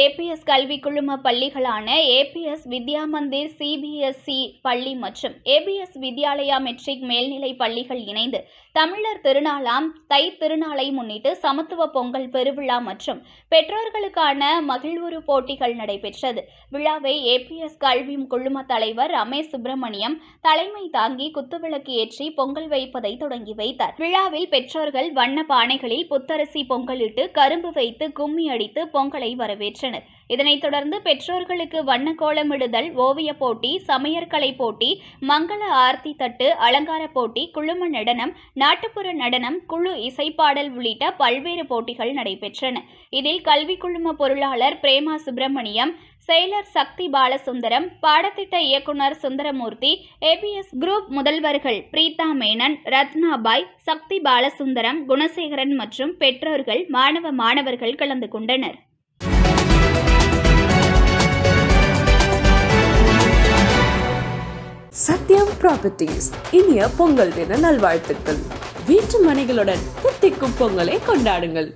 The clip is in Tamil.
ABS கல்வி குழும பள்ளிகளான ஏபிஎஸ் வித்யா மந்திர் சிபிஎஸ்இ பள்ளி மற்றும் ஏபிஎஸ் வித்யாலயா மெட்ரிக் மேல்நிலை பள்ளிகள் இணைந்து தமிழர் திருநாளாம் தை திருநாளை முன்னிட்டு சமத்துவ பொங்கல் பெருவிழா மற்றும் பெற்றோர்களுக்கான மகிழ்வுறு போட்டிகள் நடைபெற்றது. விழாவை ஏபிஎஸ் கல்வி குழும தலைவர் ரமேஷ் சுப்பிரமணியம் தலைமை தாங்கி குத்துவிளக்கு ஏற்றி பொங்கல் வைப்பதை தொடங்கி வைத்தார். விழாவில் பெற்றோர்கள் வண்ண பானைகளில் புத்தரசி பொங்கலிட்டு கரும்பு வைத்து கும்மி அடித்து பொங்கலை வரவேற்றனர். இதனைத் தொடர்ந்து பெற்றோர்களுக்கு வண்ண கோலமிடுதல் ஓவியப் போட்டி சமையற்கலை போட்டி மங்கள ஆர்த்தி தட்டு அலங்கார போட்டி குழும நடனம் நாட்டுப்புற நடனம் குழு இசைப்பாடல் உள்ளிட்ட பல்வேறு போட்டிகள் நடைபெற்றன. இதில் கல்வி குழும பொருளாளர் பிரேமா சுப்பிரமணியம் செயலர் சக்தி பாலசுந்தரம் பாடத்திட்ட இயக்குனர் சுந்தரமூர்த்தி ஏபிஎஸ் குரூப் முதல்வர்கள் பிரீதா மேனன் ரத்னாபாய் சக்தி பாலசுந்தரம் குணசேகரன் மற்றும் பெற்றோர்கள் மாணவ மாணவர்கள் கலந்து கொண்டனர். சத்யம் ப்ராப்பர்ட்டிஸ் இனிய பொங்கல் தின நல்வாழ்த்துக்கள். வீட்டு மனைகளுடன் தித்திக்கும் பொங்கலை கொண்டாடுங்கள்.